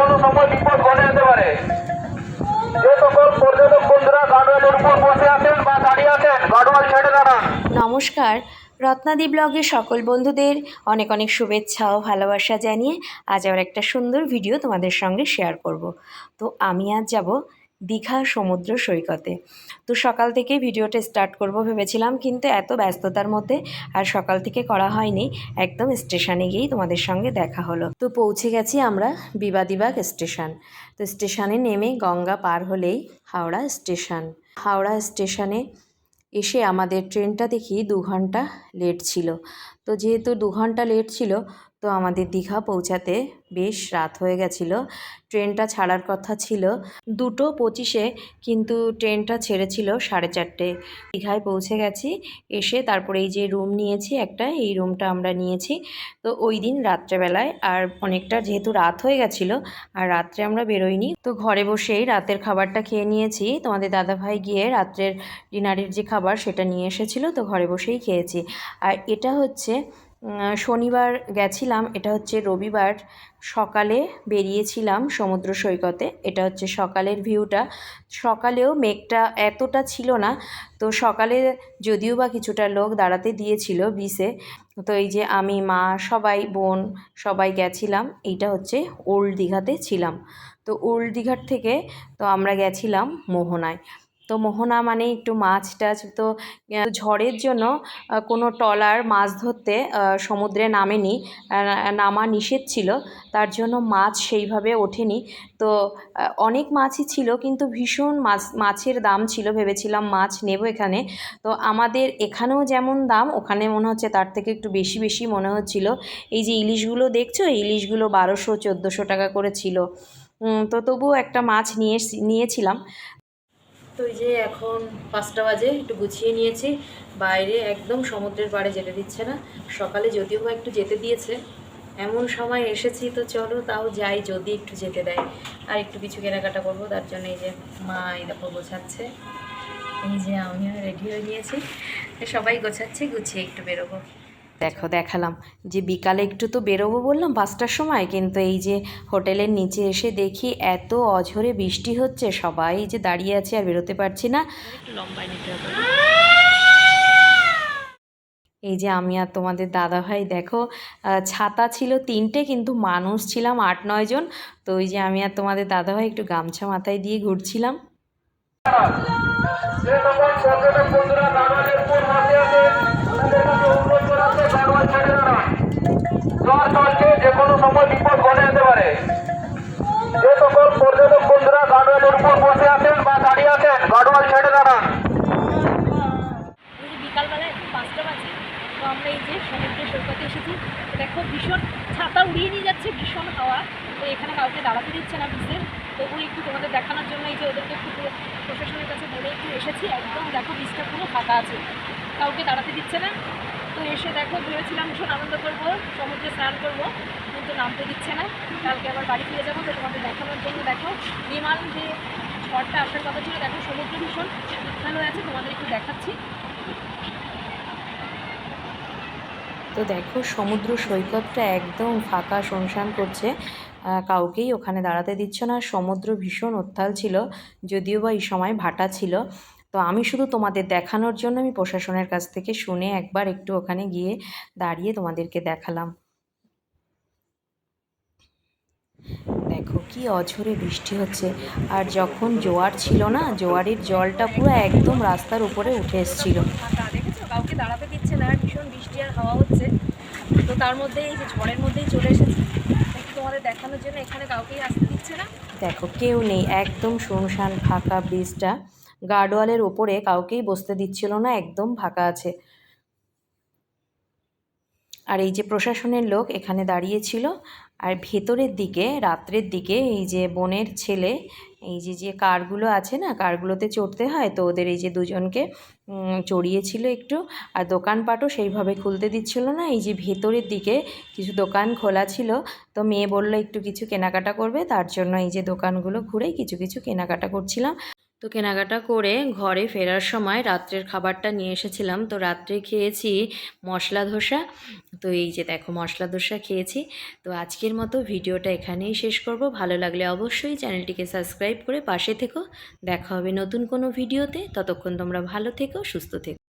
কোনো সময় বিপদ ঘটে যেতে পারে। যে সকল পর্যটক বন্ধুরা গার্ডওয়ালের উপর বসে আছেন বা দাঁড়িয়ে আছেন, গার্ডওয়াল ছেড়ে দাঁড়ান। নমস্কার। রত্নাদি ব্লগে সকল বন্ধুদের অনেক অনেক শুভেচ্ছা ও ভালোবাসা জানিয়ে আজ আবার একটা সুন্দর ভিডিও তোমাদের সঙ্গে শেয়ার করব। তো আমি আজ যাব দীঘা সমুদ্র সৈকতে। তো সকাল থেকে ভিডিওটা স্টার্ট করব ভেবেছিলাম, কিন্তু এত ব্যস্ততার মধ্যে আর সকাল থেকে করা হয়নি, একদম স্টেশনে গিয়েই তোমাদের সঙ্গে দেখা হলো। তো পৌঁছে গেছি আমরা বিবাদিবাগ স্টেশন তো স্টেশনে নেমে গঙ্গা পার হলেই হাওড়া স্টেশন হাওড়া স্টেশনে এসে আমাদের ট্রেনটা দেখি দু ঘণ্টা লেট ছিল। তো যেহেতু দু ঘণ্টা লেট ছিল তো আমাদের দীঘা পৌঁছাতে বেশ রাত হয়ে গেছিল। ট্রেনটা ছাড়ার কথা ছিল। দুটো পঁচিশে কিন্তু ট্রেনটা ছেড়েছিল সাড়ে চারটে। দীঘায় পৌঁছে গেছি, এসে তারপরে এই যে রুম নিয়েছি একটা, এই রুমটা আমরা নিয়েছি। তো ওই দিন রাত্রেবেলায় আর অনেকটা যেহেতু রাত হয়ে গেছিল আর রাত্রে আমরা বেরোইনি, তো ঘরে বসেই রাতের খাবারটা খেয়ে নিয়েছি। তোমাদের দাদাভাই গিয়ে রাত্রের ডিনারের যে খাবার সেটা নিয়ে এসেছিল, তো ঘরে বসেই খেয়েছি। আর এটা হচ্ছে শনিবার গেছিলাম, এটা হচ্ছে রবিবার সকালে বেরিয়েছিলাম সমুদ্র সৈকতে, এটা হচ্ছে সকালের ভিউটা। সকালেও মেঘটা এতটা ছিল না, তো সকালে যদিও বা কিছুটা লোক দাঁড়াতে দিয়েছিল বিসে তো এই যে আমি, মা, সবাই, বোন সবাই গেছিলাম, এইটা হচ্ছে ওল্ড দীঘাতে ছিলাম। তো ওল্ড দীঘার থেকে তো আমরা গেছিলাম মোহনায়। তো মোহনা মানে একটু মাছ টাছ। তো ঝড়ের জন্য কোনো ট্রলার মাছ ধরতে সমুদ্রে নামেনি নামা নিষেধ ছিল। তার জন্য মাছ সেইভাবে ওঠেনি। তো অনেক মাছই ছিল কিন্তু ভীষণ মাছ, মাছের দাম ছিল ভেবেছিলাম মাছ নেব এখানে। তো আমাদের এখানেও যেমন দাম, ওখানে মনে হচ্ছে তার থেকে একটু বেশি বেশি মনে হচ্ছিল। এই যে ইলিশগুলো দেখছ? ইলিশগুলো বারোশো, চোদ্দোশো টাকা করে ছিল। তো তবুও একটা মাছ নিয়ে নিয়েছিলাম। তো এই যে এখন পাঁচটা বাজে, একটু গুছিয়ে নিয়েছি। বাইরে একদম সমুদ্রের পাড়ে যেতে দিচ্ছে না। সকালে যদিও বা একটু যেতে দিয়েছে। এমন সময় এসেছি তো চলো তাও যাই, যদি একটু যেতে দেয়। আর একটু কিছু কেনাকাটা করব, তার জন্য এই যে মা এই দেখো গোছাচ্ছে। এই যে আমিও রেডি হয়ে নিয়েছি। সবাই গোছাচ্ছে, গুছিয়ে একটু বেরোবো। দেখো, দেখালাম। যে বিকালে একটু তো বেরোবো বললাম পাঁচটার সময়, কিন্তু এই যে হোটেলের নিচে এসে দেখি এত অঝরে বৃষ্টি হচ্ছে, সবাই যে দাঁড়িয়ে আছে আর বেরোতে পারছি না। এই যে আমি আর তোমাদের দাদা ভাই দেখো ছাতা ছিল তিনটে, কিন্তু মানুষ ছিলাম আট, নয় জন। তো ওই যে আমি আর তোমাদের দাদা ভাই একটু গামছা মাথায় দিয়ে ঘুরছিলাম। যে সকল পর্যটক বন্ধুরা গাড়োয়ালের উপর বসে আছে হচ্ছে গাড়োয়াল ছেড়ে চলছে যে কোনো সময় বিপদ ঘটে যেতে পারে যে সকল পর্যটক বন্ধুরা গাড়োয়ালের উপর বসে আছেন বা দাঁড়িয়ে আছেন গাড়োয়াল ছেড়ে দাঁড়ান বিকালবেলা পাঁচটা বাজে তো আমরা এই যে সমুদ্র দেখো, ভীষণ ছাতা উড়িয়ে নিয়ে যাচ্ছে, ভীষণ হাওয়া। তো এখানে কাউকে দাঁড়াতে দিচ্ছে না বিচে তবু একটু তোমাদের দেখানোর জন্য এই যে ওদেরকে একটু পুরো প্রশাসনের কাছে বলে একটু এসেছি। একদম দেখো বিচটা পুরো ফাঁকা আছে। কাউকে দাঁড়াতে দিচ্ছে না। তো এসে দেখো, ভেবেছিলাম ভীষণ আনন্দ করব, সমুদ্রে স্নান করব, কিন্তু নামতে দিচ্ছে না। কালকে আবার বাড়ি ফিরে যাব, তো তোমাদের দেখানোর জন্য দেখো। বিমান যে ঝড়টা আসার কথা ছিল, দেখো সমুদ্র ভীষণ হয়ে আছে, তোমাদের একটু দেখাচ্ছি। তো দেখো, সমুদ্র সৈকতটা একদম ফাঁকা, শুনশান করছে। কাউকেই ওখানে দাঁড়াতে দিচ্ছ না। সমুদ্র ভীষণ উত্তাল ছিল, যদিও বা এই সময় ভাটা ছিল। তো আমি শুধু তোমাদের দেখানোর জন্য আমি প্রশাসনের কাছ থেকে শুনে একবার একটু ওখানে গিয়ে দাঁড়িয়ে তোমাদেরকে দেখালাম। দেখো কি অঝরে বৃষ্টি হচ্ছে। আর যখন জোয়ার ছিল না, জোয়ারের জলটা পুরো একদম রাস্তার উপরে উঠে এসেছিল। কাউকে দাঁড়াতে দিচ্ছে না ভীষণ বৃষ্টি আর হাওয়া হচ্ছে। তো তার মধ্যে এই যে ঝড়ের মধ্যেই চলে এসেছি। দেখানোর জন্য এখানে কাউকেই আসতে দিচ্ছে না। দেখো, কেউ নেই। একদম শুনশান ফাঁকা ব্রিজটা। গার্ডওয়ালের ওপরে কাউকেই বসতে দিচ্ছিল না, একদম ফাঁকা আছে। আর এই যে প্রশাসনের লোক এখানে দাঁড়িয়েছিল আর ভেতরের দিকে, রাত্রের দিকে এই যে বোনের ছেলে এই যে যে কারগুলো আছে না, কারগুলোতে চড়তে হয়, তো ওদের এই যে দুজনকে চড়িয়েছিল একটু, আর দোকানপাটও সেইভাবে খুলতে দিচ্ছিল না, এই যে ভেতরের দিকে কিছু দোকান খোলা ছিল, তো মেয়ে বলল, একটু কিছু কেনাকাটা করবে? তার জন্য এই যে দোকানগুলো ঘুরে কিছু কিছু কেনাকাটা করছিলাম। তো কেনাকাটা করে ঘরে ফেরার সময় রাত্রের খাবারটা নিয়ে এসেছিলাম। তো রাত্রে খেয়েছি মশলা ধোসা। তো এই যে দেখো মশলা ধোসা খেয়েছি। তো আজকের মতো ভিডিওটা এখানেই শেষ করব। ভালো লাগলে অবশ্যই চ্যানেলটিকে সাবস্ক্রাইব করে পাশে থেকো। দেখা হবে নতুন কোনো ভিডিওতে। ততক্ষণ তোমরা ভালো থেকো, সুস্থ থেকো।